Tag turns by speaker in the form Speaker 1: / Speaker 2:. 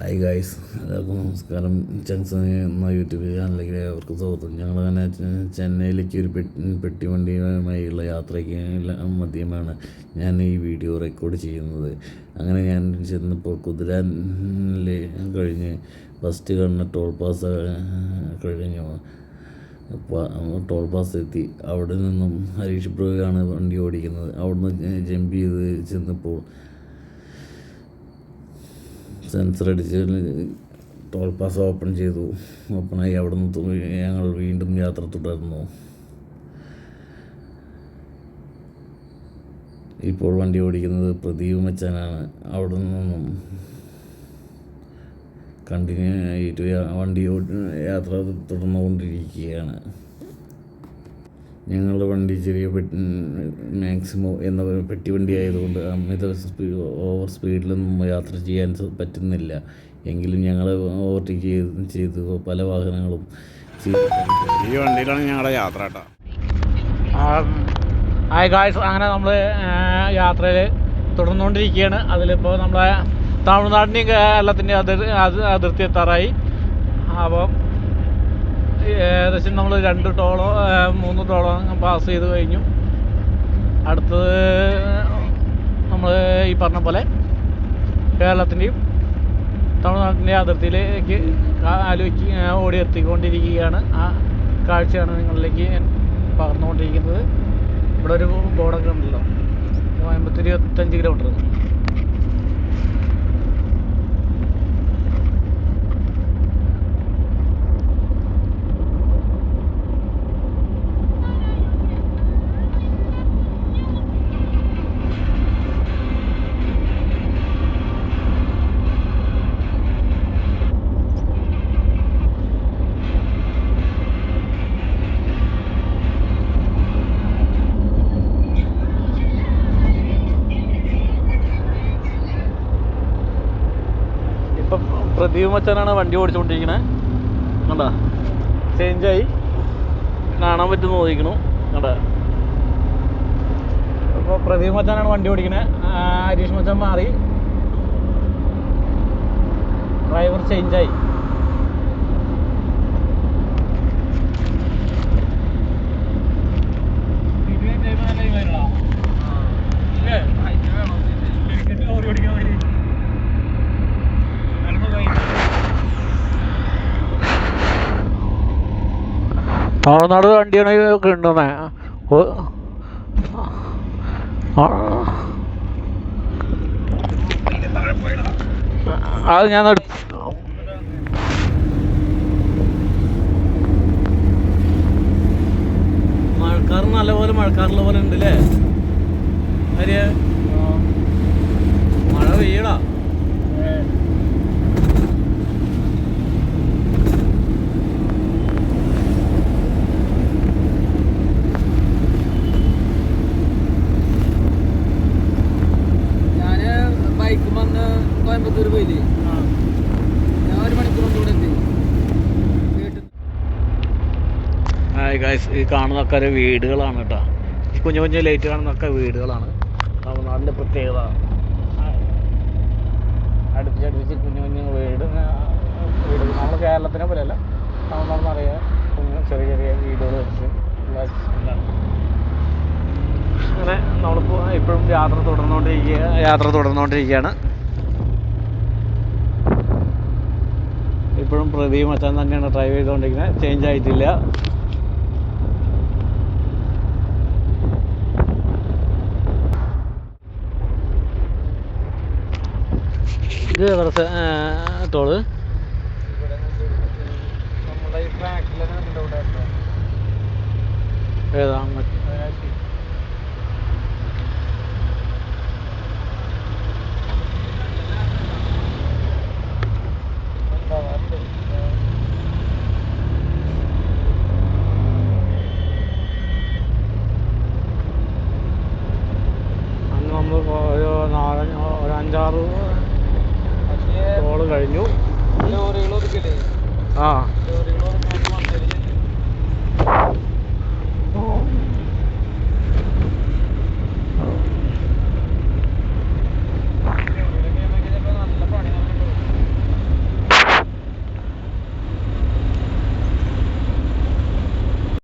Speaker 1: Hi guys എല്ലാവർക്കും നമസ്കാരം. ചങ്സ് എന്ന യൂട്യൂബ് ചാനലിലേക്ക് അവർക്ക് സ്വാഗതം. ഞങ്ങളങ്ങനെ ചെന്നൈയിലേക്ക് ഒരു പെട്ടി വണ്ടിയുമായുള്ള യാത്രയ്ക്ക് മധ്യമാണ് ഞാൻ ഈ വീഡിയോ റെക്കോർഡ് ചെയ്യുന്നത്. അങ്ങനെ ഞാൻ ചെന്നപ്പോൾ കുതിരാനിൽ കഴിഞ്ഞ് ഫസ്റ്റ് കണ്ണ ടോൾ പാസ് കഴിഞ്ഞു. ടോൾ പാസ് എത്തി. അവിടെ നിന്നും ഹരീഷ് പ്രഭുവാണ് വണ്ടി ഓടിക്കുന്നത്. അവിടുന്ന് ജമ്പ് ചെയ്ത് ചെന്നപ്പോൾ സെൻസർ അടിച്ച് ടോൾ പാസ് ഓപ്പൺ ചെയ്തു. ഓപ്പണായി അവിടെ നിന്ന് ഞങ്ങൾ വീണ്ടും യാത്ര തുടർന്നു. ഇപ്പോൾ വണ്ടി ഓടിക്കുന്നത് പ്രദീപ് മച്ചാനാണ് അവിടെ നിന്നും കണ്ടിന്യൂ ആയിട്ട് വണ്ടി യാത്ര തുടർന്നുകൊണ്ടിരിക്കുകയാണ്. ഞങ്ങളുടെ വണ്ടി ചെറിയ മാക്സിമം എന്ന പെട്ടി വണ്ടി ആയതുകൊണ്ട് അമിത സ്പീഡ് ഓവർ സ്പീഡിലൊന്നും യാത്ര ചെയ്യാൻ പറ്റുന്നില്ല. എങ്കിലും ഞങ്ങൾ ഓവർടേക്ക് ചെയ്ത് ചെയ്ത് പല വാഹനങ്ങളും
Speaker 2: ഈ വണ്ടിയിലാണ് ഞങ്ങളുടെ യാത്ര കേട്ടോ.
Speaker 3: ഹായ് ഗായ്സ് അങ്ങനെ നമ്മൾ യാത്രയിൽ തുടർന്നുകൊണ്ടിരിക്കുകയാണ്. അതിലിപ്പോൾ നമ്മളെ തമിഴ്നാടിന്റെയും കേരളത്തിന്റെയും അതിർ അതിർത്തി എത്താറായി. അപ്പോൾ ഏകദേശം നമ്മൾ രണ്ട് ടോളോ മൂന്ന് ടോളോ പാസ് ചെയ്ത് കഴിഞ്ഞു. അടുത്തത് നമ്മൾ ഈ പറഞ്ഞ പോലെ കേരളത്തിന്റെയും തമിഴ്നാട്ടിന്റെയും അതിർത്തിയിലേക്ക് ആലോചിക്ക് ഓടി എത്തിക്കൊണ്ടിരിക്കുകയാണ് ആ കാഴ്ചയാണ് നിങ്ങളിലേക്ക് ഞാൻ പകർന്നുകൊണ്ടിരിക്കുന്നത്. ഇവിടെ ഒരു ബോർഡൊക്കെ ഉണ്ടല്ലോ. കോയമ്പത്തൂർ ഇരുപത്തഞ്ച് കിലോമീറ്റർ ഇപ്പം പ്രദീപ് മച്ചാനാണ് വണ്ടി ഓടിച്ചുകൊണ്ടിരിക്കണേ കണ്ടാ? ചേഞ്ചായി. കാണാൻ പറ്റുന്ന നോക്കിക്കണു കണ്ടാ? അപ്പോൾ പ്രദീപ് മച്ചാനാണ് വണ്ടി ഓടിക്കണേ. ഹരീഷ് മച്ചാൻ മാറി. ഡ്രൈവർ ചേഞ്ചായി. തമിഴ്നാട് വണ്ടിയാണ് ഒക്കെ ഉണ്ടെന്നേ ഓ. ആ. അത് ഞാൻ മഴക്കാർ
Speaker 1: മഴക്കാർ നല്ലപോലെ മഴക്കാറുള്ള പോലെ ഉണ്ട് അല്ലേ മഴ പെയ്യടാ
Speaker 4: ഞാൻ ബൈക്ക് വന്ന് കോയമ്പത്തൂർ പോയില്ലേ ഞാൻ ഒരു മണിക്കൂർ കൊണ്ട് ഇവിടെ എത്തി വീട്ടിൽ
Speaker 3: ഹായ് ഗായ്സ് ഈ കാണുന്നൊക്കെ ഒരു വീടുകളാണ് കേട്ടോ. ഈ കുഞ്ഞു കുഞ്ഞു ലൈറ്റ് കാണുന്നൊക്കെ വീടുകളാണ്. തമിഴ്നാടിന്റെ പ്രത്യേകത. അടുപ്പിച്ചടുപ്പിച്ച് കുഞ്ഞു കുഞ്ഞു വീട് വീട്. നമ്മൾ കേരളത്തിനെ പോലെയല്ല. തമിഴ്നാട് നിറയെ കുഞ്ഞു ചെറിയ ചെറിയ വീടുകൾ വെച്ച്. അങ്ങനെ നമ്മളിപ്പോൾ ഇപ്പോഴും യാത്ര തുടർന്നുകൊണ്ടിരിക്കുക യാത്ര തുടർന്നുകൊണ്ടിരിക്കുകയാണ്. ഇപ്പോഴും പ്രതിയും മച്ചാൻ തന്നെയാണ് ഡ്രൈവ് ചെയ്തുകൊണ്ടിരിക്കുന്നത്. ചേഞ്ച് ആയിട്ടില്ല. ഇത് എവിടെ
Speaker 4: ടോൾ.
Speaker 3: ഏതാ അന്ന് നമ്മൾ ഒരു നാലഞ്ച് ഒരു അഞ്ചാറ് കഴിഞ്ഞു. ആ.